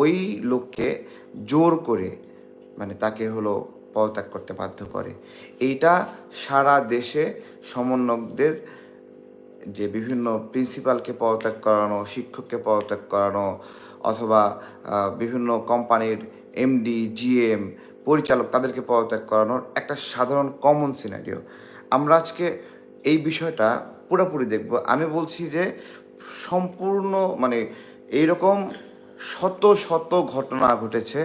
ওই লোককে জোর করে মানে তাকে হলো পদত্যাগ করতে বাধ্য করে। এইটা সারা দেশে সমন্বয়কদের যে বিভিন্ন প্রিন্সিপালকে পদত্যাগ করানো, শিক্ষককে পদত্যাগ করানো, অথবা বিভিন্ন কোম্পানির এমডি, জিএম, পরিচালক তাদেরকে পদত্যাগ করানোর একটা সাধারণ কমন সিনারিও আমরা আজকে এই বিষয়টা পুরোপুরি দেখব। আমি বলছি যে সম্পূর্ণ মানে এইরকম শত শত ঘটনা ঘটেছে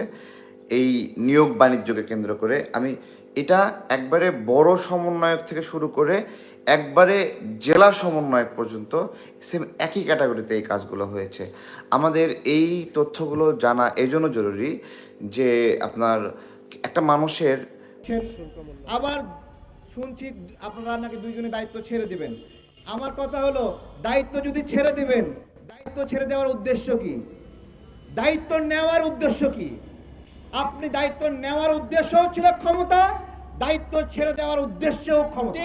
এই নিয়োগ বাণিজ্যকে কেন্দ্র করে। আমি এটা একবারে বড় সমন্বয়ক থেকে শুরু করে একবারে জেলা সমন্বয়ক পর্যন্ত সেম একই ক্যাটাগরিতে এই কাজগুলো হয়েছে। আমাদের এই তথ্যগুলো জানা এজন্য জরুরি যে আপনার একটা মানুষের আবার শুনছি আপনারা নাকি দুইজনে দায়িত্ব ছেড়ে দিবেন। আমার কথা হলো, দায়িত্ব যদি ছেড়ে দিবেন, দায়িত্ব ছেড়ে দেওয়ার উদ্দেশ্য কি? দায়িত্ব নেওয়ার উদ্দেশ্য কি? আপনি দায়িত্ব নেওয়ার উদ্দেশ্য ছিল ক্ষমতা দায়িত্ব ছেড়ে দেওয়ার উদ্দেশ্যও ক্ষমতা।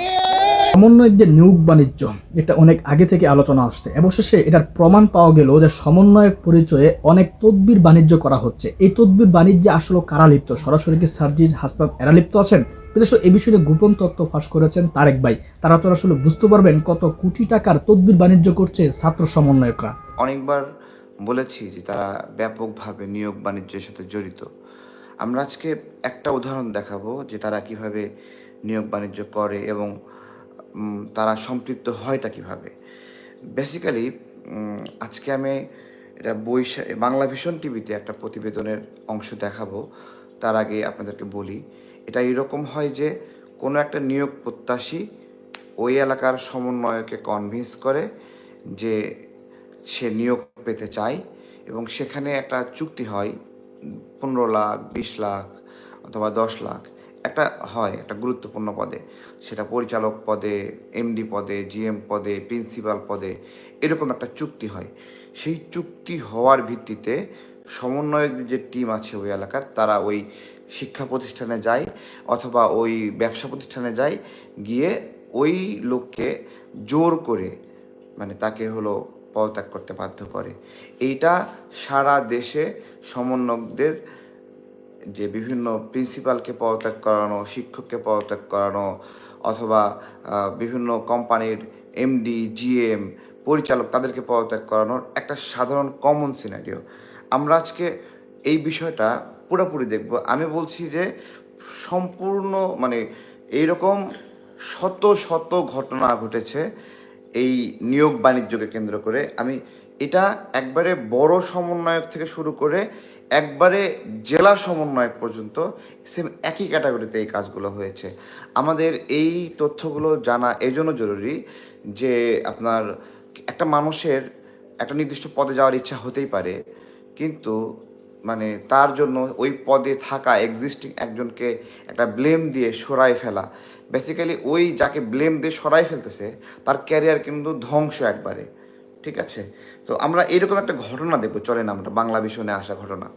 সমন্বয়কদের নিয়োগ বাণিজ্য এটা অনেক আগে থেকে আলোচনা আসছে। অবশেষে এটার প্রমাণ পাওয়া গেল যে সমন্বয়ক পরিচয়ে অনেক তদবির বাণিজ্য করা হচ্ছে। এই তদবির বাণিজ্যে আসলে কারা লিপ্ত? সরাসরি কি সার্জিজ হাসনাত এরা লিপ্ত আছেন? বিদেশ এই বিষয়ে গোপন তথ্য ফাঁস করেছেন তারেক ভাই। তারা তো আসলে বুঝতে পারবেন কত কোটি টাকার তদবির বাণিজ্য করছে ছাত্র সমন্বয়করা। অনেকবার বলেছি যে তারা ব্যাপকভাবে নিয়োগ বাণিজ্যের সাথে জড়িত। আমরা আজকে একটা উদাহরণ দেখাবো যে তারা কীভাবে নিয়োগ বাণিজ্য করে এবং তারা সম্পৃক্ত হয়টা কীভাবে। বেসিক্যালি আজকে আমি এটা বৈশা, বাংলা ভীষণ টিভিতে একটা প্রতিবেদনের অংশ দেখাবো। তার আগে আপনাদেরকে বলি, এটা এরকম হয় যে কোনো একটা নিয়োগ প্রত্যাশী ওই এলাকার সমন্বয়কে কনভিন্স করে যে সে নিয়োগ পেতে চায় এবং সেখানে একটা চুক্তি হয়, পনেরো লাখ, বিশ লাখ অথবা দশ লাখ। একটা হয় একটা গুরুত্বপূর্ণ পদে। সেটা পরিচালক পদে, এমডি পদে, জিএম পদে, প্রিন্সিপাল পদে এরকম একটা চুক্তি হয়। সেই চুক্তি হওয়ার ভিত্তিতে সমন্বয়কদের যে টিম আছে ওই এলাকার, তারা ওই শিক্ষা প্রতিষ্ঠানে যায় অথবা ওই ব্যবসা প্রতিষ্ঠানে যায় গিয়ে ওই লোককে জোর করে মানে তাকে হলো পদত্যাগ করতে বাধ্য করে। এইটা সারা দেশে সমন্বয়কদের যে বিভিন্ন প্রিন্সিপালকে পদত্যাগ করানো, শিক্ষককে পদত্যাগ করানো, অথবা বিভিন্ন কোম্পানির এমডি, জিএম, পরিচালক তাদেরকে পদত্যাগ করানোর একটা সাধারণ কমন সিনারিও আমরা আজকে এই বিষয়টা পুরোপুরি দেখব। আমি বলছি যে সম্পূর্ণ মানে এইরকম শত শত ঘটনা ঘটেছে এই নিয়োগ বাণিজ্যকে কেন্দ্র করে। আমি এটা একবারে বড় সমন্বয়ক থেকে শুরু করে একবারে জেলা সমন্বয়ক পর্যন্ত সেম একই ক্যাটাগরিতে এই কাজগুলো হয়েছে। আমাদের এই তথ্যগুলো জানা এজন্য জরুরি যে আপনার একটা মানুষের একটা নির্দিষ্ট পদে যাওয়ার ইচ্ছা হতেই পারে, কিন্তু মানে তার জন্য ওই পদে থাকা এক্সিস্টিং একজনকে একটা ব্লেম দিয়ে সরাই ফেলা। বেসিক্যালি ওই যাকে ব্লেম দিয়ে সরাই ফেলতেছে, তার ক্যারিয়ার কিন্তু ধ্বংস একবারে। ঠিক আছে? তো আমরা এরকম একটা ঘটনা দেখব, চলেন আমরা বাংলা ভীষণে আসা ঘটনা।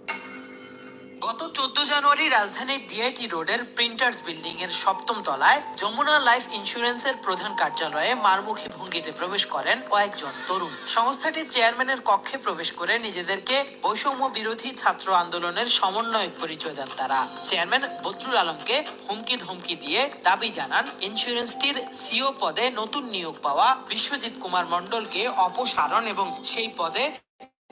গত চোদ্দ জানুয়ারি রাজধানীর ডিআইটি রোডের প্রিন্টার্স বিল্ডিং এর সপ্তম তলায় যমুনা লাইফ ইন্স্যুরেন্সের প্রধান কার্যালয়ে মারমুখী ভঙ্গিতে প্রবেশ করেন কয়েকজন তরুণ। সংস্থাটির চেয়ারম্যানের কক্ষে প্রবেশ করে নিজেদেরকে বৈষম্য বিরোধী ছাত্র আন্দোলনের সমন্বয়ক পরিচয় দেন তারা। চেয়ারম্যান বদরুল আলমকে হুমকি ধমকি দিয়ে দাবি জানান, ইন্স্যুরেন্সটির সিও পদে নতুন নিয়োগ পাওয়া বিশ্বজিৎ কুমার মণ্ডলকে অপসারণ এবং সেই পদে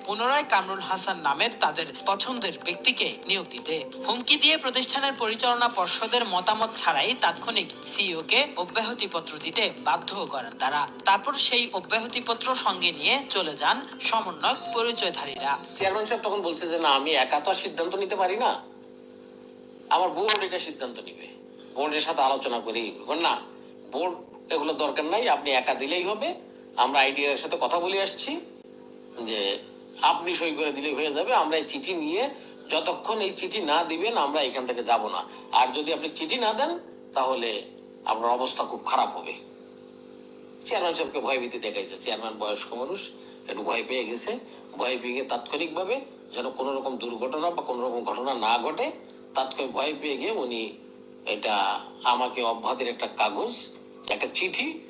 পুনরায় কামরুল হাসান নামের তাদের পছন্দের ব্যক্তিকে নিয়োগ দিতে। হুমকি দিয়ে প্রতিষ্ঠানের পরিচালনা পর্ষদের মতামত ছাড়াই তাৎক্ষণিক সিইও কে অব্যাহতিপত্র দিতে বাধ্য করেন তারা। তারপর সেই অব্যাহতিপত্র সঙ্গে নিয়ে চলে যান সমন্বয়ক পরিচয়ধারীরা। চেয়ারম্যান সাহেব তখন বলছে যে, না, আমি একা তো সিদ্ধান্ত নিতে পারি না। আমার বোর্ড এটা সিদ্ধান্ত নিবে। বোর্ডের সাথে আলোচনা করি। না বোর্ড এগুলো দরকার নাই, আপনি একা দিলেই হবে। আমরা আইডিয়ার সাথে কথা বলে আসছি যে আপনি সই করে দিলেই হয়ে যাবে। আমরা এই চিঠি নিয়ে যতক্ষণ এই চিঠি না দিবেন, আমরা এখান থেকে যাব না। আর যদি আপনি চিঠি না দেন, তাহলে আপনার অবস্থা খুব খারাপ হবে। চেয়ারম্যান সাহেবকে ভয়ভীতি দেখাইছে। চেয়ারম্যান বয়স্ক মানুষ, একটু ভয় পেয়ে গেছে। ভয় পেয়ে তাৎক্ষণিকভাবে যেন কোনো রকম দুর্ঘটনা বা কোনো রকম ঘটনা না ঘটে, তাৎক্ষণিক ভয় পেয়ে গিয়ে উনি এটা আমাকে অব্যাহতির একটা কাগজ, একটা চিঠি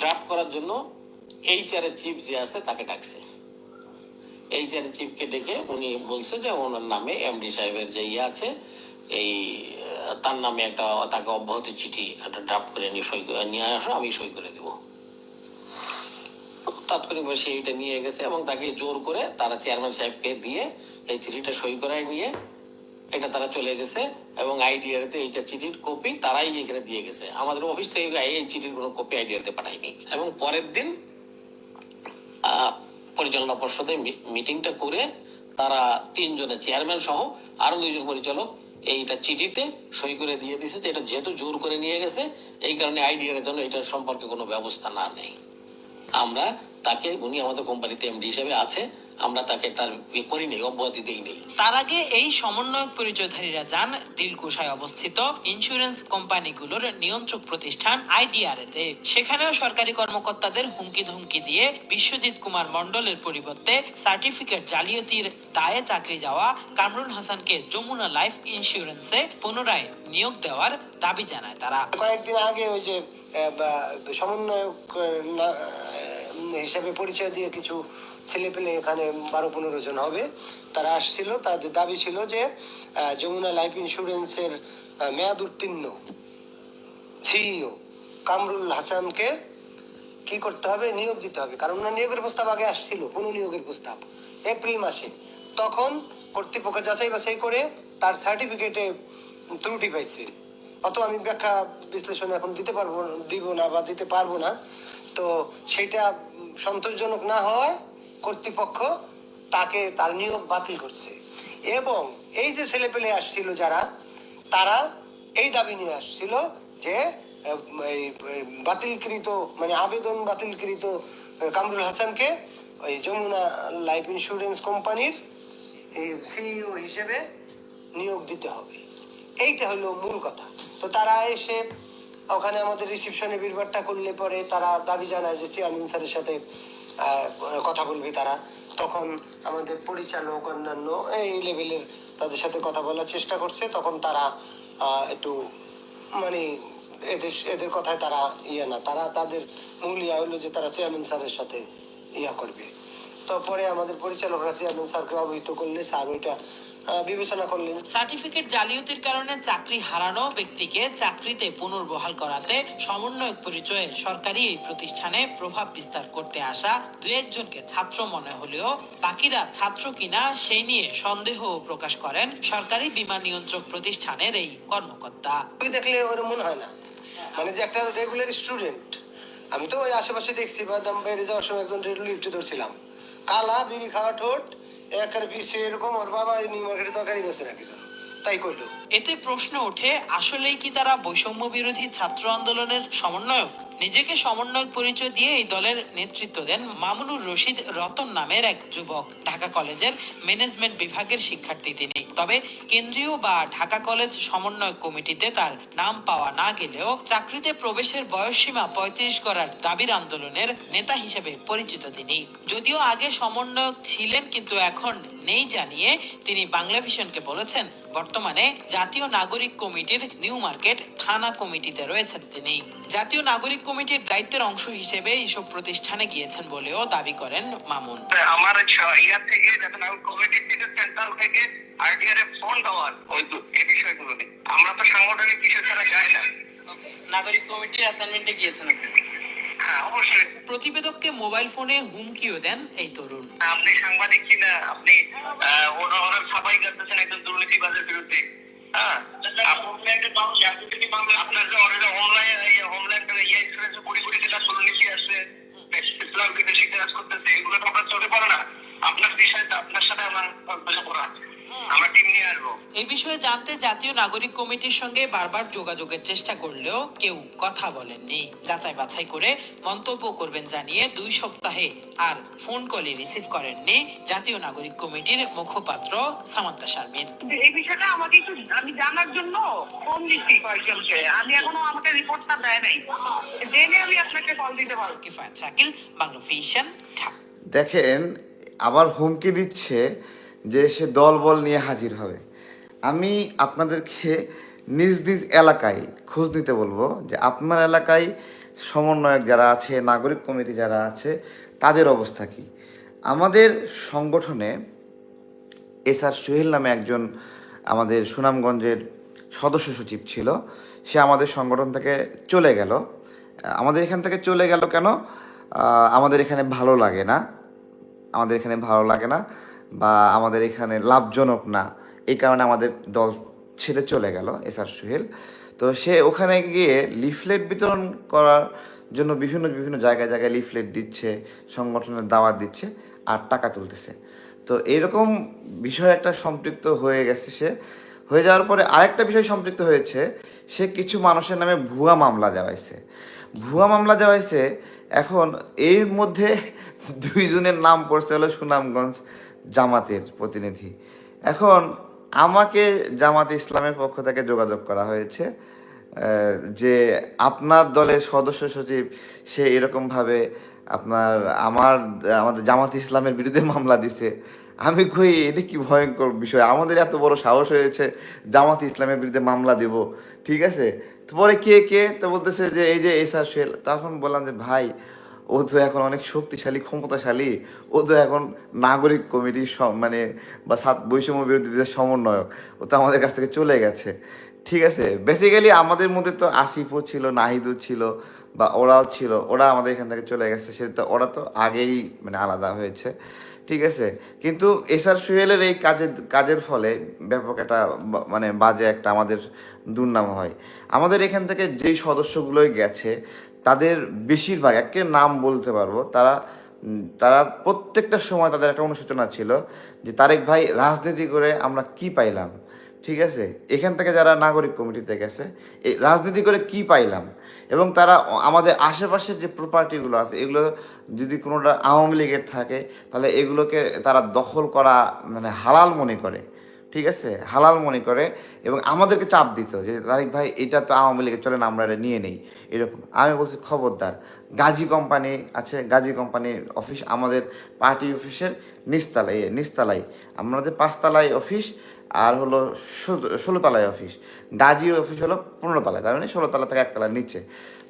ড্রাফট করার জন্য এই চেয়ারের চিফ যে আছে, তাকে ডাকছে। এইচআর চিফকে ডেকে উনি বলছে যে ওনার নামে এমডি সাহেবের যে ইয়ে আছে, এই তার নামে একটা তাকে অব্যাহতি চিঠি একটা ড্রাফট করে নিয়ে সই নিয়ে আসো, আমি সই করে দেবো। তাৎক্ষণিকভাবে সে এটা নিয়ে গেছে এবং তাকে জোর করে তারা চেয়ারম্যান সাহেবকে দিয়ে এই চিঠিটা সই করায় নিয়ে এটা তারা চলে গেছে এবং আইডিআরতে এইটা চিঠির কপি তারাই এখানে দিয়ে গেছে। আমাদের অফিস থেকে এই চিঠির কোনো কপি আইডিআরতে পাঠায়নি। এবং পরের দিন পরিচালনা পর্ষদে মিটিংটা করে তারা তিনজনে চেয়ারম্যান সহ আরও দুইজন পরিচালক এইটা চিঠিতে সই করে দিয়ে দিছে যে এটা যেহেতু জোর করে নিয়ে গেছে, এই কারণে আইডিয়ার জন্য এটার সম্পর্কে কোনো ব্যবস্থা না নেই। আমরা তাকে, উনি আমাদের কোম্পানিতে এমডি হিসেবে আছে আমরা তাকে তার ইয়ে করিনি অব্যাহতি দেইনি তার আগে এই সমন্বয়ক পরিচয়ধারীরা যান দিলকুশায় অবস্থিত ইন্স্যুরেন্স কোম্পানিগুলোর নিয়ন্ত্রক প্রতিষ্ঠান আইডিআরএতে। সেখানেও সরকারি কর্মকর্তাদের হুমকি ধুমকি দিয়ে বিশ্বজিৎ কুমার মণ্ডলের পরিবর্তে সার্টিফিকেট জালিয়াতির দায়ে চাকরি যাওয়া কামরুল হাসানকে যমুনা লাইফ ইন্স্যুরেন্সে পুনরায় নিয়োগ দেওয়ার দাবি জানায় তারা। কয়েকদিন আগে ওই যে সমন্বয়ক হিসাবে পরিচয় দিয়ে কিছু ছেলে পেলে এখানে বারো পনেরো জন হবে। তারা আসছিল তাদের দাবি ছিল যে যমুনা লাইফ ইন্স্যুরেন্সের মেয়াদ উত্তীর্ণ। সিইও কামরুল হাসানকে কি করতে হবে? নিয়োগ দিতে হবে। কারণ ওনার নিয়োগের প্রস্তাব আগে আসছিল পুনঃনিয়োগের প্রস্তাব, এপ্রিল মাসে। তখন কর্তৃপক্ষ যাচাই বাছাই করে তার সার্টিফিকেটে ত্রুটি পাইছে। অত আমি ব্যাখ্যা বিশ্লেষণ এখন দিতে পারব, দিব না বা দিতে পারব না। তো সেটা সন্তোষজনক না হওয়ায় কর্তৃপক্ষ তাকে তার নিয়োগ বাতিল করছে। এবং এই যে ছেলেপেলে আসছিল যারা, তারা এই দাবি নিয়ে আসছিল যে বাতিলকৃত মানে আবেদন বাতিলকৃত কামরুল হাসানকে ওই যমুনা লাইফ ইন্স্যুরেন্স কোম্পানির সিইও হিসেবে নিয়োগ দিতে হবে। এইটা হলো মূল কথা। তো তারা এসে ওখানে আমাদের রিসিপশনে বিরবারটা করলে পরে তারা দাবি জানায় যে চেয়ারম্যান স্যারের সাথে কথা বলবে তারা। তখন আমাদের পরিচালক, অন্যান্য এই লেভেলের তাদের সাথে কথা বলার চেষ্টা করছে। তখন তারা একটু মানে এদের এদের কথায় তারা ইয়ে না। তারা তাদের মূল ইয়া হলো যে তারা চেয়ারম্যান স্যারের সাথে ইয়া করবে। তারপরে পরে আমাদের পরিচালকরা চেয়ারম্যান স্যারকে অবহিত করলে স্যার ওইটা বিবেচনা করলেন। সার্টিফিকেট জালিয়াতির কারণে চাকরি হারানো ব্যক্তিকে চাকরিতে পুনর্বহাল করাতে সমন্বয়ক পরিচয়ে সরকারি এই প্রতিষ্ঠানে প্রভাব বিস্তার করতে আসা দু একজনকে ছাত্র মনে হলেও বাকিরা ছাত্র কিনা সেই নিয়ে সন্দেহ প্রকাশ করেন সরকারি বিমা নিয়ন্ত্রক প্রতিষ্ঠানের এই কর্মকর্তা। দেখলে ওর মনে হয় না। মানে যে একটা রেগুলার স্টুডেন্ট আমি তো ওই আশেপাশে দেখছি বা দাম বেড়ে যাওয়ার সময় একজন রেড লিফটে ধরছিলাম। কালা বিড়ি খাওয়া ঠোঁট একের বিশ এরকম ওর বাবা নিউ মার্কেটে তরকারি বেঁচে রাখি। তাই করল। এতে প্রশ্ন ওঠে, আসলেই কি তারা বৈষম্য বিরোধী ছাত্র আন্দোলনের সমন্বয়ক? নিজেকে সমন্বয়ক পরিচয় দিয়ে এই দলের নেতৃত্ব দেন মামুনুর রশিদ রতন নামের এক যুবক। ঢাকা কলেজের ম্যানেজমেন্ট বিভাগের শিক্ষার্থী তিনি। তবে কেন্দ্রীয় বা ঢাকা কলেজ সমন্বয়ক কমিটিতে তার নাম পাওয়া না গেলেও চাকরিতে প্রবেশের বয়সসীমা পঁয়ত্রিশ করার দাবির আন্দোলনের নেতা হিসেবে পরিচিত তিনি। যদিও আগে সমন্বয়ক ছিলেন কিন্তু এখন নেই জানিয়ে তিনি বাংলা ভিশনকে বলেছেন বর্তমানে জাতীয় নাগরিক কমিটির নিউ মার্কেট থানা কমিটিতে রয়েছেন তিনি। জাতীয় নাগরিক কমিটির দায়িত্বের অংশ হিসেবে এইসব প্রতিষ্ঠানে গিয়েছেন বলেও দাবি করেন মামুন। আমার থেকে যখন আমি কমিটি থেকে সেন্ট্রাল থেকে আইডিআর ফোন দেওয়ার ওই এই বিষয়গুলো আমরা তো সাংগঠনিক বিষয় ছাড়া যাই না। নাগরিক কমিটির অ্যাসাইনমেন্টে গিয়েছেন আপনি? হ্যাঁ অবশ্যই। প্রতিবেদককে মোবাইল ফোনে হুমকিও দেন এই তরুণ। আপনি সাংবাদিক কিনা আপনি সাফাই করতেছেন একজন দুর্নীতিবাজের বিরুদ্ধে। হ্যাঁ? আপ- আপনার যে অনলাইন অনলাইন ইয়ে ইন্স্যুরেন্স কোটি কোটি টাকা দুর্নীতি আছে কাজ করতেছে এগুলো তো আপনার চোখে পড়ে না। আপনার বিষয়ে আপনার সাথে আমার আমরা টিম নিয়ে আসব। এই বিষয়ে জানতে জাতীয় নাগরিক কমিটির সঙ্গে বারবার যোগাযোগের চেষ্টা করলেও কেউ কথা বলেননি। যাচাই বাছাই করে মন্তব্য করবেন জানিয়ে দুই সপ্তাহে আর ফোন কলে রিসিভ করেননি জাতীয় নাগরিক কমিটির মুখপাত্র সামান্তা শারমিন। এই বিষয়টা আমাকে একটু আমি জানার জন্য ফোন দিচ্ছি কয়েকজনকে। আমি এখনও আমাকে রিপোর্টটা দেয় নাই। জেনে আমি আপনাকে কল দিতে পারব। কিফায়াত শাকিল বাংলা ফিশন দেখেন আবার হুমকি দিচ্ছে যে সে দলবল নিয়ে হাজির হবে। আমি আপনাদেরকে নিজ নিজ এলাকায় খোঁজ নিতে বলব যে আপনার এলাকায় সমন্বয়ক যারা আছে, নাগরিক কমিটি যারা আছে, তাদের অবস্থা কী? আমাদের সংগঠনে এস আর সোহেল নামে একজন আমাদের সুনামগঞ্জের সদস্য সচিব ছিল। সে আমাদের সংগঠন থেকে চলে গেল। আমাদের এখান থেকে চলে গেল কেন? আমাদের এখানে ভালো লাগে না। আমাদের এখানে ভালো লাগে না। বা আমাদের এখানে লাভজনক না, এই কারণে আমাদের দল ছেড়ে চলে গেল এস আর সোহেল। তো সে ওখানে গিয়ে লিফলেট বিতরণ করার জন্য বিভিন্ন বিভিন্ন জায়গায় জায়গায় লিফলেট দিচ্ছে, সংগঠনের দাওয়াত দিচ্ছে আর টাকা তুলতেছে। তো এইরকম বিষয় একটা সম্পৃক্ত হয়ে গেছে সে। হয়ে যাওয়ার পরে আরেকটা বিষয় সম্পৃক্ত হয়েছে, সে কিছু মানুষের নামে ভুয়া মামলা দেওয়াইছে। ভুয়া মামলা দেওয়াইছে, এখন এর মধ্যে দুইজনের নাম পড়ছে হলো সুনামগঞ্জ জামাতের প্রতিনিধি। এখন আমাকে জামাত ইসলামের পক্ষ থেকে যোগাযোগ করা হয়েছে যে আপনার দলের সদস্য সচিব, সে এরকমভাবে আপনার, আমার, আমাদের জামাত ইসলামের বিরুদ্ধে মামলা দিছে। আমি কই, এটা কি ভয়ঙ্কর বিষয়? আমাদের এত বড় সাহস হয়েছে জামাত ইসলামের বিরুদ্ধে মামলা দেব, ঠিক আছে? পরে কে কে? তো বলতেছে যে, এই যে এসআর শেল তখন বললাম যে, ভাই ও তো এখন অনেক শক্তিশালী, ক্ষমতাশালী। ও তো এখন নাগরিক কমিটির মানে বা সাত বৈষম্য বিরোধীদের সমন্বয়ক। ও তো আমাদের কাছ থেকে চলে গেছে। ঠিক আছে বেসিক্যালি আমাদের মধ্যে তো আসিফও ছিল, নাহিদও ছিল, বা ওরাও ছিল, ওরা আমাদের এখান থেকে চলে গেছে। সে তো, ওরা তো আগেই মানে আলাদা হয়েছে। ঠিক আছে, কিন্তু এসআর সোহেলের এই কাজের কাজের ফলে ব্যাপক একটা মানে বাজে একটা আমাদের দুর্নাম হয়। আমাদের এখান থেকে যেই সদস্যগুলোই গেছে তাদের বেশিরভাগ, একে নাম বলতে পারব, তারা তারা প্রত্যেকটা সময় তাদের একটা অনুশোচনা ছিল যে তারেক ভাই রাজনীতি করে আমরা কি পাইলাম, ঠিক আছে? এখান থেকে যারা নাগরিক কমিটিতে গেছে এই রাজনীতি করে কি পাইলাম? এবং তারা আমাদের আশেপাশের যে প্রপার্টিগুলো আছে, এগুলো যদি কোনোটা আওয়ামী লীগের থাকে, তাহলে এগুলোকে তারা দখল করা মানে হালাল মনে করে। ঠিক আছে? হালাল মনে করে এবং আমাদেরকে চাপ দিত যে তারিক ভাই এটা তো আওয়ামী লীগের চলে না আমরা এটা নিয়ে নেই। এরকম। আমি বলছি খবরদার গাজী কোম্পানি আছে গাজী কোম্পানির অফিস আমাদের পার্টি অফিসের নিচতলায় এ, নিচতলায়। আমাদের পাঁচতলায় অফিস আর হলো ষোলো- ষোলোতলায় অফিস। গাজী অফিস হলো পনেরো তলায় তার মানে ষোলো তলা থেকে একতলার নিচে।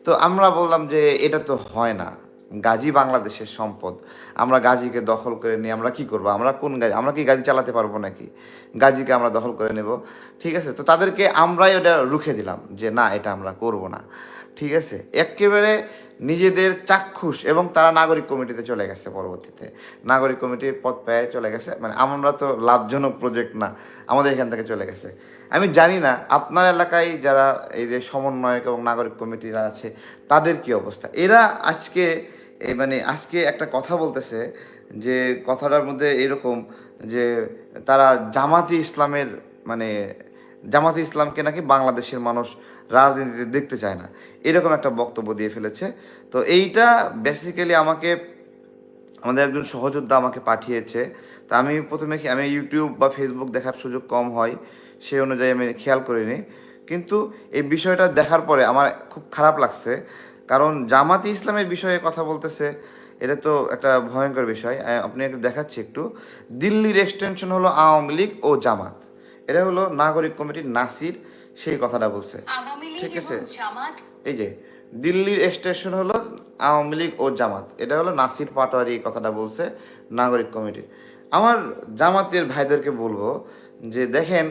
তো আমরা বললাম যে এটা তো হয় না। গাজী বাংলাদেশের সম্পদ। আমরা গাজীকে দখল করে নিয়ে আমরা কি করব? আমরা কোন গাজী, আমরা কি গাজী চালাতে পারব নাকি? গাজীকে আমরা দখল করে নেব। ঠিক আছে? তো তাদেরকে আমরাই ওটা রুখে দিলাম যে না, এটা আমরা করব না। ঠিক আছে? একেবারে নিজেদের চাক্ষুষ এবং তারা নাগরিক কমিটিতে চলে গেছে পরবর্তীতে। নাগরিক কমিটির পদ পেয়ে চলে গেছে। মানে আমরা তো লাভজনক প্রজেক্ট না, আমাদের এখান থেকে চলে গেছে। আমি জানি না, আপনার এলাকায় যারা এই যে সমন্বয়ক এবং নাগরিক কমিটিরা আছে, তাদের কি অবস্থা? এরা আজকে মানে আজকে একটা কথা বলতেছে যে, কথাটার মধ্যে এরকম যে, তারা জামাতি ইসলামের মানে জামাতি ইসলামকে নাকি বাংলাদেশের মানুষ রাজনীতিতে দেখতে চায় না। এরকম একটা বক্তব্য দিয়ে ফেলেছে। তো এইটা বেসিক্যালি আমাকে, আমাদের একজন সহযোদ্ধা আমাকে পাঠিয়েছে। তা আমি প্রথমে আমি ইউটিউব বা ফেসবুক দেখার সুযোগ কম হয়। সেই অনুযায়ী আমি খেয়াল করিনি। কিন্তু এই বিষয়টা দেখার পরে আমার খুব খারাপ লাগছে। কারণ জামাতি ইসলামের বিষয়ে কথা বলতেছে এটা তো একটা ভয়ঙ্কর বিষয়। আপনি একটু দেখাচ্ছি একটু। দিল্লির এক্সটেনশন হলো আওয়ামী লীগ ও জামাত। এটা হলো নাগরিক কমিটির নাসির সেই কথাটা বলছে। ঠিক আছে? এই যে দিল্লির এক্সটেনশন হলো আওয়ামী লীগ ও জামাত। এটা হলো নাসির পাটোয়ারি এই কথাটা বলছে নাগরিক কমিটির আমার জামাতের ভাইদেরকে বলব যে দেখেন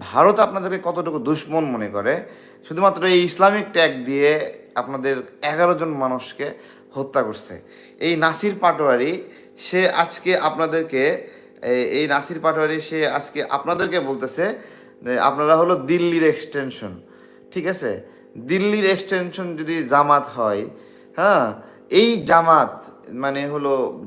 ভারত আপনাদেরকে কতটুকু দুশ্মন মনে করে? শুধুমাত্র এই ইসলামিক ট্যাগ দিয়ে আপনাদের এগারো জন মানুষকে হত্যা করছে। এই নাসির পাটোয়ারি, সে আজকে আপনাদেরকে এই- নাসির পাটোয়ারি, সে আজকে আপনাদেরকে বলতেছে আপনারা হলো দিল্লির এক্সটেনশন ঠিক আছে? দিল্লির এক্সটেনশন যদি জামাত হয় হ্যাঁ এই জামাত মানে হলো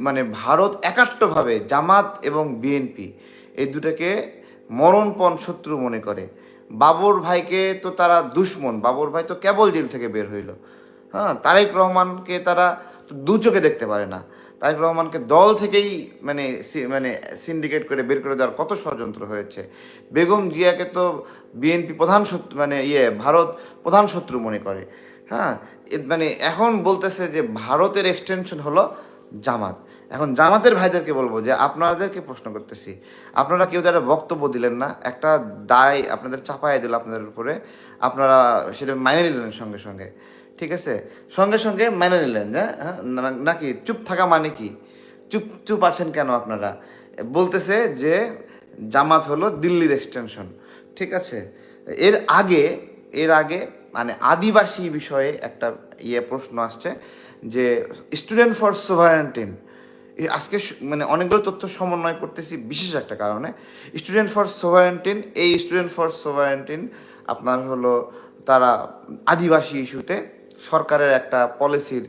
মানে ভারত একাত্মভাবে জামাত এবং বিএনপি, এই দুটাকে মরণপণ শত্রু মনে করে। বাবর ভাইকে তো তারা দুশ্মন, বাবর ভাই তো কেবল জেল থেকে বের হইল। হ্যাঁ তারেক রহমানকে তারা দু চোখে দেখতে পারে না। তারেক রহমানকে দল থেকেই মানে মানে সিন্ডিকেট করে বের করে দেওয়ার কত ষড়যন্ত্র হয়েছে। বেগম জিয়াকে তো বিএনপি প্রধান শত্রু মানে ইয়ে ভারত প্রধান শত্রু মনে করে। হ্যাঁ মানে এখন বলতেছে যে ভারতের এক্সটেনশন হলো জামাত। এখন জামাতের ভাইদেরকে বলব যে আপনাদেরকে প্রশ্ন করতেছি। আপনারা কেউ যারা বক্তব্য দিলেন না, একটা দায় আপনাদের চাপাই দিল আপনাদের উপরে। আপনারা সেটা মাইনে নিলেন সঙ্গে সঙ্গে, ঠিক আছে? সঙ্গে সঙ্গে মেনে নিলেন যে হ্যাঁ? না- নাকি? চুপ থাকা মানে কি? চুপ চুপ আছেন কেন আপনারা? বলতেছে যে জামাত হলো দিল্লির এক্সটেনশন ঠিক আছে? এর আগে এর আগে মানে আদিবাসী বিষয়ে একটা ইয়ে প্রশ্ন আসছে যে স্টুডেন্ট ফর সোভারেন্টিন আজকে মানে অনেকগুলো তথ্য সমন্বয় করতেছি বিশেষ একটা কারণে। স্টুডেন্ট ফর সোভারেন্টিন এই স্টুডেন্ট ফর সোভারেন্টিন আপনার হলো তারা আদিবাসী ইস্যুতে সরকারের একটা পলিসির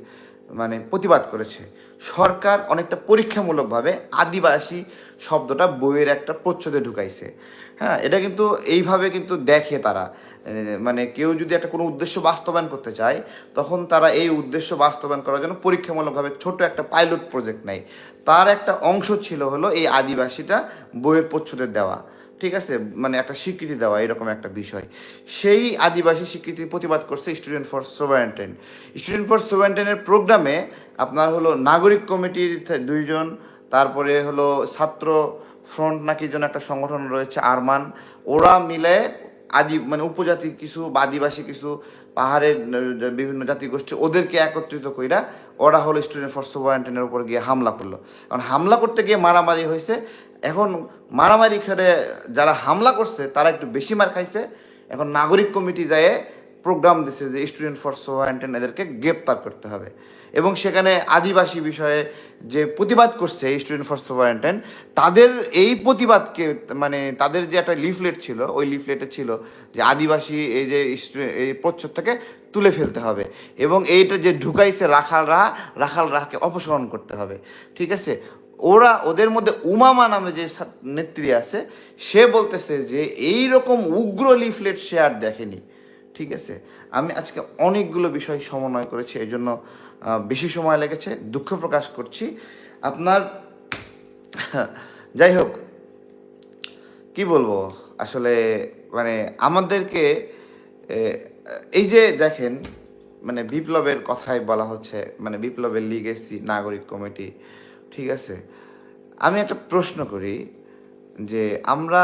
মানে প্রতিবাদ করেছে। সরকার অনেকটা পরীক্ষামূলকভাবে আদিবাসী শব্দটা বইয়ের একটা প্রচ্ছদে ঢুকাইছে। হ্যাঁ এটা কিন্তু এইভাবে কিন্তু দেখে তারা। মানে কেউ যদি একটা কোনো উদ্দেশ্য বাস্তবায়ন করতে চায়, তখন তারা এই উদ্দেশ্য বাস্তবায়ন করার জন্য পরীক্ষামূলকভাবে ছোট একটা পাইলট প্রজেক্ট নেয়। তার একটা অংশ ছিল হলো এই আদিবাসীটা বইয়ের প্রচ্ছদে দেওয়া, ঠিক আছে? মানে একটা স্বীকৃতি দেওয়া, এরকম একটা বিষয়। সেই আদিবাসী স্বীকৃতির প্রতিবাদ করছে student for sovereignty student for সোভারেন্টেনের প্রোগ্রামে আপনার হলো নাগরিক কমিটির দুইজন, তারপরে হলো ছাত্র ফ্রন্ট নাকি যেন একটা সংগঠন রয়েছে, আরমান। ওরা মিলে আদি মানে উপজাতি কিছু বা আদিবাসী কিছু পাহাড়ের বিভিন্ন জাতিগোষ্ঠী ওদেরকে একত্রিত কইরা ওরা হলো স্টুডেন্ট ফর সোভারেন্টেনের উপর গিয়ে হামলা করল। কারণ হামলা করতে গিয়ে মারামারি হয়েছে এখন মারামারি করে যারা হামলা করছে, তারা একটু বেশি মার খাইছে। এখন নাগরিক কমিটি যায় প্রোগ্রাম দিছে যে স্টুডেন্ট ফর সোভারেন্টেন এদেরকে গ্রেপ্তার করতে হবে। এবং সেখানে আদিবাসী বিষয়ে যে প্রতিবাদ করছে স্টুডেন্ট ফর সোভারেন্টেন তাদের এই প্রতিবাদকে মানে তাদের যে একটা লিফলেট ছিল, ওই লিফলেটে ছিল যে আদিবাসী এই যে এই প্রচ্ছদ থেকে তুলে ফেলতে হবে এবং এইটা যে ঢুকাইছে রাখাল রাহা, রাখাল রাহাকে অপসারণ করতে হবে। ঠিক আছে? ওরা, ওদের মধ্যে উমামা নামে যে নেত্রী আছে, সে বলতেছে যে এই রকম উগ্র লিফলেট সে আর দেখেনি। ঠিক আছে? আমি আজকে অনেকগুলো বিষয় সমন্বয় করেছি, এই জন্য বেশি সময় লেগেছে, দুঃখ প্রকাশ করছি। আপনার, যাই হোক, কি বলব? আসলে মানে আমাদেরকে এই যে দেখেন মানে বিপ্লবের কথাই বলা হচ্ছে মানে বিপ্লবের লিগেসি, নাগরিক কমিটি, ঠিক আছে? আমি একটা প্রশ্ন করি, যে আমরা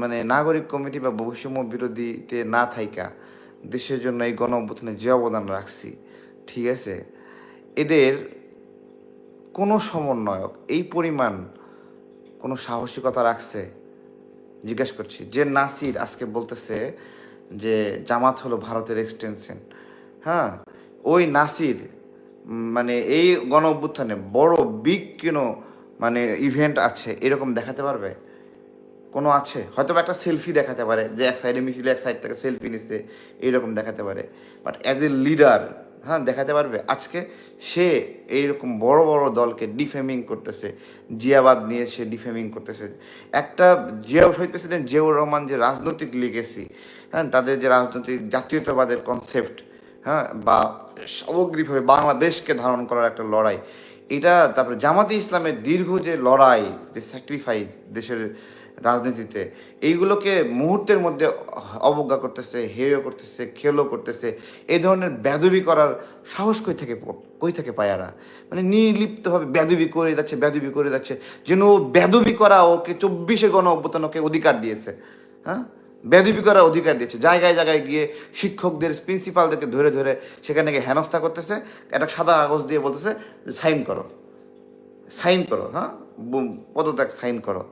মানে নাগরিক কমিটি বা বৈষম্য বিরোধীতে না থাইকা দেশের জন্য এই গণ অভ্যুত্থানে যে অবদান রাখছি, ঠিক আছে? এদের কোনো সমন্বয়ক এই পরিমাণ কোনো সাহসিকতা রাখছে? জিজ্ঞেস করছি। যে নাসির আজকে বলতেছে যে জামাত হলো ভারতের এক্সটেনশন হ্যাঁ? ওই নাসির মানে এই গণ অভ্যুত্থানে বড় বিগ কোনো মানে ইভেন্ট আছে, এরকম দেখাতে পারবে? কোনো আছে? হয়তো একটা সেলফি দেখাতে পারে, যে এক সাইডে মিছিলে, এক সাইড থেকে সেলফি নিচ্ছে, এইরকম দেখাতে পারে। বাট অ্যাজ এ লিডার হ্যাঁ দেখাতে পারবে। আজকে সে এইরকম বড় বড় দলকে ডিফেমিং করতেছে, জিয়াবাদ নিয়ে সে ডিফেমিং করতেছে। একটা জিয়া শহীদ প্রেসিডেন্ট জিয়াউর রহমান যে রাজনৈতিক লিগেসি হ্যাঁ তাদের যে রাজনৈতিক জাতীয়তাবাদের কনসেপ্ট হ্যাঁ বা সামগ্রিকভাবে বাংলাদেশকে ধারণ করার একটা লড়াই, এটা তারপরে জামাতে ইসলামের দীর্ঘ যে লড়াই, যে স্যাক্রিফাইস দেশের রাজনীতিতে। এইগুলোকে মুহূর্তের মধ্যে অবজ্ঞা করতেছে, হেয় করতেছে, খেলো করতেছে। এই ধরনের ব্যাধবি করার সাহস কই থেকে কই থেকে পায় এরা? মানে নির্লিপ্তভাবে ব্যাধবি করে যাচ্ছে, ব্যাধবি করে যাচ্ছে। যেন ও ব্যাধবি করা ওকে চব্বিশে গণ অভ্যুত্থান ওকে অধিকার দিয়েছে। হ্যাঁ? বেদবি করার অধিকার দিয়েছে। জায়গায় জায়গায় গিয়ে শিক্ষকদের, প্রিন্সিপালদেরকে ধরে ধরে সেখানে গিয়ে হেনস্থা করতেছে। একটা সাদা কাগজ দিয়ে বলতেছে, সাইন করো। সাইন করো হ্যাঁ? পদত্যাগ সাইন করো।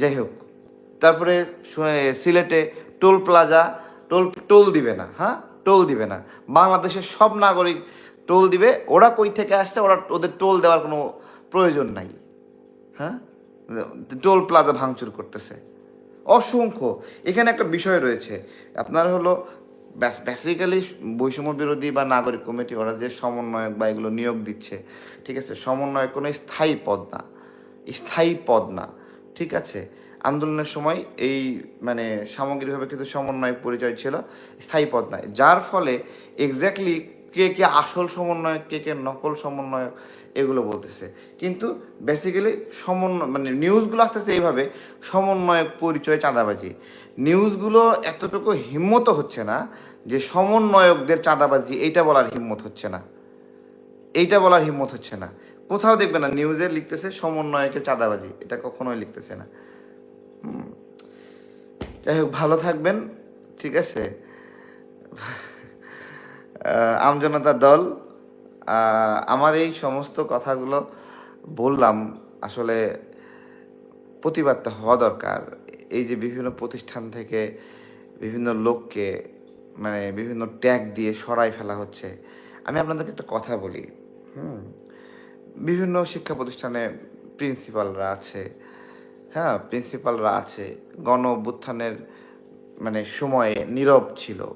যাই হোক তারপরে সিলেটে টোল প্লাজা, টোল টোল দিবে না হ্যাঁ? টোল দিবে না। বাংলাদেশের সব নাগরিক টোল দিবে, ওরা কই থেকে আসছে, ওরা ওদের টোল দেওয়ার কোনো প্রয়োজন নাই হ্যাঁ? টোল প্লাজা ভাঙচুর করতেছে। অসংখ্য। এখানে একটা বিষয় রয়েছে, আপনার হলো বেসিক্যালি বৈষম্য বিরোধী বা নাগরিক কমিটি, ওরা যে সমন্বয়ক বা এগুলো নিয়োগ দিচ্ছে, ঠিক আছে? সমন্বয়ক কোনো স্থায়ী পদ না, স্থায়ী পদ না। ঠিক আছে। আন্দোলনের সময় এই মানে সামগ্রিকভাবে কিন্তু সমন্বয় পরিচয় ছিল, স্থায়ী পদ নয় যার ফলে এক্স্যাক্টলি কে কে আসল সমন্বয়ক, কে কে নকল সমন্বয়ক এগুলো বলতেছে। কিন্তু বেসিক্যালি সমন্বয় মানে নিউজগুলো আসতেছে এইভাবে, সমন্বয়ক পরিচয় চাঁদাবাজি। নিউজগুলো এতটুকু হিম্মত হচ্ছে না যে সমন্বয়কদের চাঁদাবাজি, এইটা বলার হিম্মত হচ্ছে না। এইটা বলার হিম্মত হচ্ছে না। কোথাও দেখবে না, নিউজে লিখতেছে সমন্বয়কে চাঁদাবাজি, এটা কখনোই লিখতেছে না। যাই হোক, ভালো থাকবেন, ঠিক আছে? আমজনতা দল আমার এই সমস্ত কথাগুলো বললাম, আসলে প্রতিবাদটা হওয়া দরকার। এই যে বিভিন্ন প্রতিষ্ঠান থেকে বিভিন্ন লোককে মানে বিভিন্ন ট্যাগ দিয়ে সরাই ফেলা হচ্ছে, আমি আপনাদেরকে একটা কথা বলি, হুম? বিভিন্ন শিক্ষা প্রতিষ্ঠানে প্রিন্সিপালরা আছে হ্যাঁ প্রিন্সিপালরা আছে। গণ অভ্যুত্থানের মানে সময়ে নীরব ছিল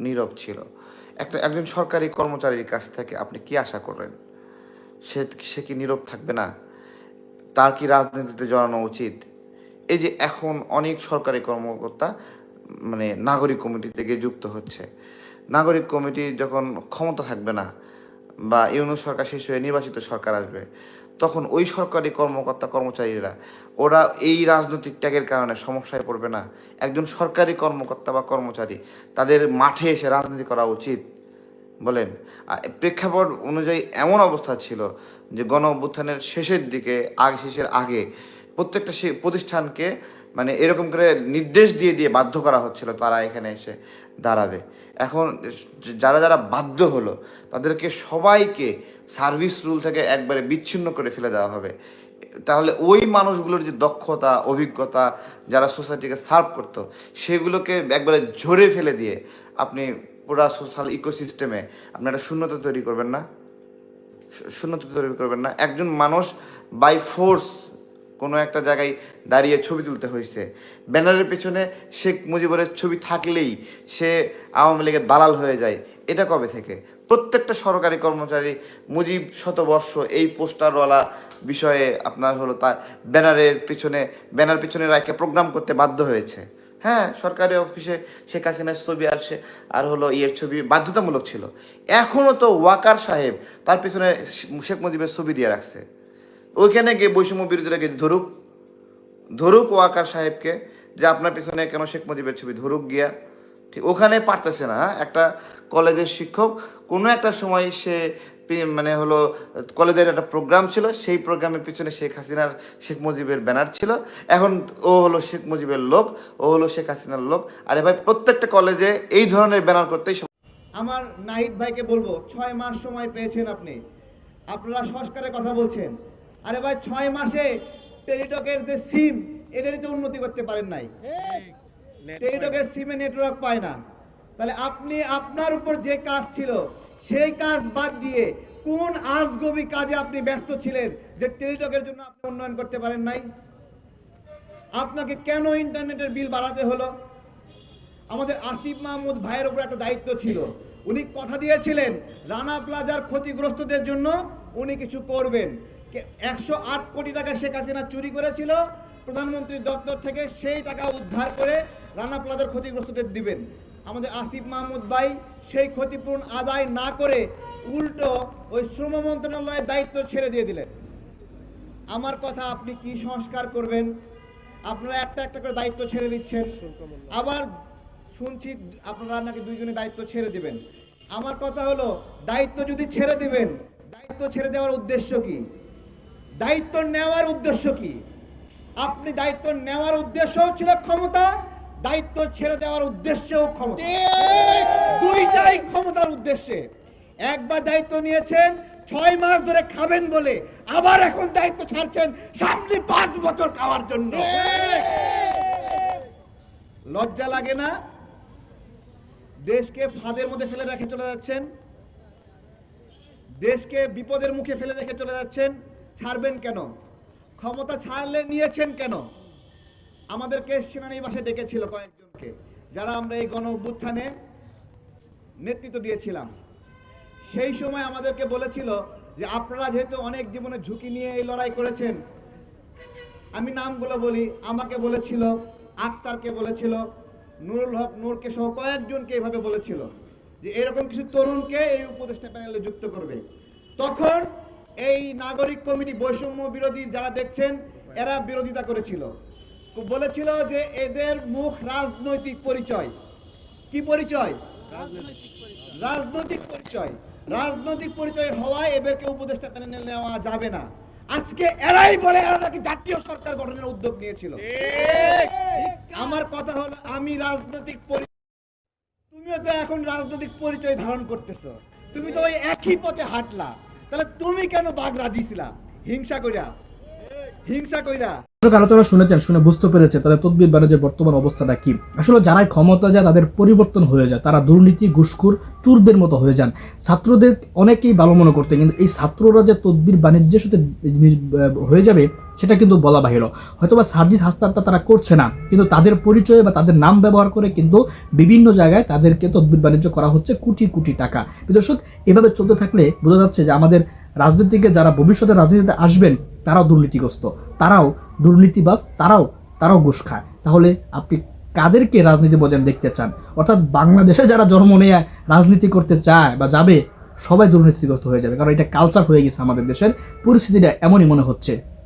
নীরব ছিল। একটা, একজন সরকারি কর্মচারীর কাছ থেকে আপনি কি আশা করেন সে সে কি নীরব থাকবে না? তার কি রাজনীতিতে জড়ানো উচিত? এই যে এখন অনেক সরকারি কর্মকর্তা মানে নাগরিক কমিটি থেকে যুক্ত হচ্ছে। নাগরিক কমিটি যখন ক্ষমতা থাকবে না বা ইউনুস সরকার শেষ হয়ে নির্বাচিত সরকার আসবে, তখন ওই সরকারি কর্মকর্তা, কর্মচারীরা, ওরা এই রাজনৈতিক ত্যাগের কারণে সমস্যায় পড়বে না। একজন সরকারি কর্মকর্তা বা কর্মচারী, তাদের মাঠে এসে রাজনীতি করা উচিত, বলেন। আর প্রেক্ষাপট অনুযায়ী এমন অবস্থা ছিল যে গণ অভ্যুত্থানের শেষের দিকে, আগে শেষের আগে প্রত্যেকটা প্রতিষ্ঠানকে মানে এরকম করে নির্দেশ দিয়ে দিয়ে বাধ্য করা হচ্ছিল তারা এখানে এসে। দাঁড়াবে। এখন যারা যারা বাধ্য হলো, তাদেরকে সবাইকে সার্ভিস রুল থেকে একবারে বিচ্ছিন্ন করে ফেলে দেওয়া হবে। তাহলে ওই মানুষগুলোর যে দক্ষতা, অভিজ্ঞতা যারা সোসাইটিকে সার্ভ করতো, সেগুলোকে একবারে ঝরে ফেলে দিয়ে আপনি পুরা সোশ্যাল ইকোসিস্টেমে আপনি একটা শূন্যতা তৈরি করবেন না। শূন্যতা তৈরি করবেন না। একজন মানুষ বাই ফোর্স কোনো একটা জায়গায় দাঁড়িয়ে ছবি তুলতে হয়েছে। ব্যানারের পেছনে শেখ মুজিবুরের ছবি থাকলেই সে আওয়ামী লীগের দালাল হয়ে যায়। এটা কবে থেকে? প্রত্যেকটা সরকারি কর্মচারী মুজিব শতবর্ষ এই পোস্টারওয়ালা বিষয়ে আপনার হলো তা ব্যানারের পিছনে, ব্যানার পিছনে রাখে প্রোগ্রাম করতে বাধ্য হয়েছে। হ্যাঁ সরকারি অফিসে শেখ হাসিনার ছবি আর সে, আর হলো ইয়ের ছবি বাধ্যতামূলক ছিল। এখনও তো ওয়াকার সাহেব তার পিছনে শেখ মুজিবের ছবি দিয়ে রাখছে। ওইখানে গিয়ে বৈষম্য বিরোধীরা গিয়ে ধরুক ধরুক ওয়াকার সাহেবকে যে আপনার পিছনে কেন শেখ মুজিবের ছবি, ধরুক গিয়া। ঠিক, ওখানে পারতেছে না হ্যাঁ? একটা কলেজের শিক্ষক, কোনো একটা সময় সে মানে হলো, কলেজের একটা প্রোগ্রাম ছিল, সেই প্রোগ্রামের পিছনে শেখ হাসিনার, শেখ মুজিবের ব্যানার ছিল। এখন ও হলো শেখ মুজিবের লোক, ও হলো শেখ হাসিনার লোক। আরে ভাই, প্রত্যেকটা কলেজে এই ধরনের ব্যানার করতেই আমার নাহিদ ভাইকে বলব, ছয় মাস সময় পেয়েছেন আপনি। আপনারা সংস্কারের কথা বলছেন। আরে ভাই ছয় মাসে টেলিটকের যে সিম এটারই তো উন্নতি করতে পারেন নাই। টেলিটকের সিমে নেটওয়ার্ক পায় না। তাহলে আপনি আপনার উপর যে কাজ ছিল সেই কাজ বাদ দিয়ে কোন আজগবি কাজে আপনি ব্যস্ত ছিলেন যে টেলিটকের জন্য আপনি উন্নয়ন করতে পারেন নাই? আপনাকে কেন ইন্টারনেটের বিল বাড়াতে হলো? আমাদের আসিফ মাহমুদ ভাইয়ের উপর একটা দায়িত্ব ছিল। উনি কথা দিয়েছিলেন রানা প্লাজার ক্ষতিগ্রস্তদের জন্য উনি কিছু করবেন। একশো আট কোটি টাকা শেখ হাসিনা চুরি করেছিল। প্রধানমন্ত্রীর দপ্তর থেকে সেই টাকা উদ্ধার করে রানা প্লাজার ক্ষতিগ্রস্তদের দিবেন। আমাদের আসিফ মাহমুদ ভাই সেই ক্ষতিপূরণ আদায় না করে উল্টো ওই শ্রম মন্ত্রণালয়ের দায়িত্ব ছেড়ে দিয়ে দিলেন। আমার কথা আপনি কি সংস্কার করবেন? আপনারা একটা একটা করে দায়িত্ব ছেড়ে দিচ্ছেন। আবার শুনছি আপনারা নাকি দুইজনে দায়িত্ব ছেড়ে দিবেন। আমার কথা হলো, দায়িত্ব যদি ছেড়ে দিবেন, দায়িত্ব ছেড়ে দেওয়ার উদ্দেশ্য কি? দায়িত্ব নেওয়ার উদ্দেশ্য কি? আপনি দায়িত্ব নেওয়ার উদ্দেশ্যও ছিল ক্ষমতা দায়িত্ব ছেড়ে দেওয়ার উদ্দেশ্যও ক্ষমতা। দুইটাই ক্ষমতার উদ্দেশ্যে। একবার দায়িত্ব নিয়েছেন ছয় মাস ধরে খাবেন বলে আবার এখন দায়িত্ব ছাড়ছেন সামনে পাঁচ বছর খাওয়ার জন্য। লজ্জা লাগে না? দেশকে ফাঁদের মধ্যে ফেলে রেখে চলে যাচ্ছেন? দেশকে বিপদের মুখে ফেলে রেখে চলে যাচ্ছেন? ছাড়বেন কেন? ক্ষমতা ছাড়লে নিয়েছেন কেন? আমাদেরকে সেনানিবাসে ডেকেছিল কয়েকজনকে, যারা আমরা এই গণ অভ্যুত্থানে নেতৃত্ব দিয়েছিলাম। সেই সময় আমাদেরকে বলেছিল যে, আপনারা যেহেতু অনেক জীবনে ঝুঁকি নিয়ে এই লড়াই করেছেন, আমি নামগুলো বলি। আমাকে বলেছিল, আক্তারকে বলেছিল, নুরুল হক নূরকে সহ কয়েকজনকে এইভাবে বলেছিল যে, এরকম কিছু তরুণকে এই উপদেষ্টা প্যানেলে যুক্ত করবে। তখন এই নাগরিক কমিটি বৈষম্য বিরোধী যারা দেখছেন এরা বিরোধিতা করেছিল। বলেছিল যে এদের মুখ রাজনৈতিক পরিচয়। কি পরিচয়? রাজনৈতিক পরিচয়। রাজনৈতিক পরিচয়। হওয়ায় এদেরকে উপদেষ্টা প্যানেলে নেওয়া যাবে না। আজকে এরাই বলে এরা নাকি জাতীয় সরকার গঠনের উদ্যোগ নিয়েছিল। আমার কথা হলো আমি রাজনৈতিক পরি- তুমিও তো এখন রাজনৈতিক পরিচয় ধারণ করতেছো। তুমি তো ওই একই পথে হাঁটলা। তাহলে তুমি কেন বাগড়া দিছিলা? হিংসা কইরা। হিংসা কইরা। আলোচনা শুনেছেন, শুনে বুঝতে পেরেছে তাদের তদবির বাণিজ্যের বর্তমান অবস্থাটা কি। আসলে যারাই ক্ষমতা যায়, তাদের পরিবর্তন হয়ে যায়। তারা দুর্নীতি, ঘুষখুর, চুরদের মতো হয়ে যান। ছাত্রদের অনেকেই ভালো মনে করতে কিন্তু এই ছাত্ররা যে তদবির বাণিজ্যের সাথে হয়ে যাবে, সেটা কিন্তু বলা বাহির। হয়তোবা সার্জিস হাসতারটা তারা করছে না, কিন্তু তাদের পরিচয় বা তাদের নাম ব্যবহার করে কিন্তু বিভিন্ন জায়গায় তাদেরকে তদবির বাণিজ্য করা হচ্ছে কোটি কোটি টাকা। দর্শক, এভাবে চলতে থাকলে বোঝা যাচ্ছে যে আমাদের রাজনীতিকে যারা ভবিষ্যতে রাজনীতিতে আসবেন, তারাও দুর্নীতিগ্রস্ত। তারাও দুর্নীতিবাজ, তারাও তারাও ঘুষ খায়। তাহলে আপনি কাদেরকে রাজনীতি বজায় দেখতে চান? অর্থাৎ বাংলাদেশে যারা জন্ম নিয়ে, রাজনীতি করতে চায় বা যাবে, সবাই দুর্নীতিগ্রস্ত হয়ে যাবে। কারণ এটা কালচার হয়ে গেছে আমাদের দেশের। পরিস্থিতিটা এমনই মনে হচ্ছে।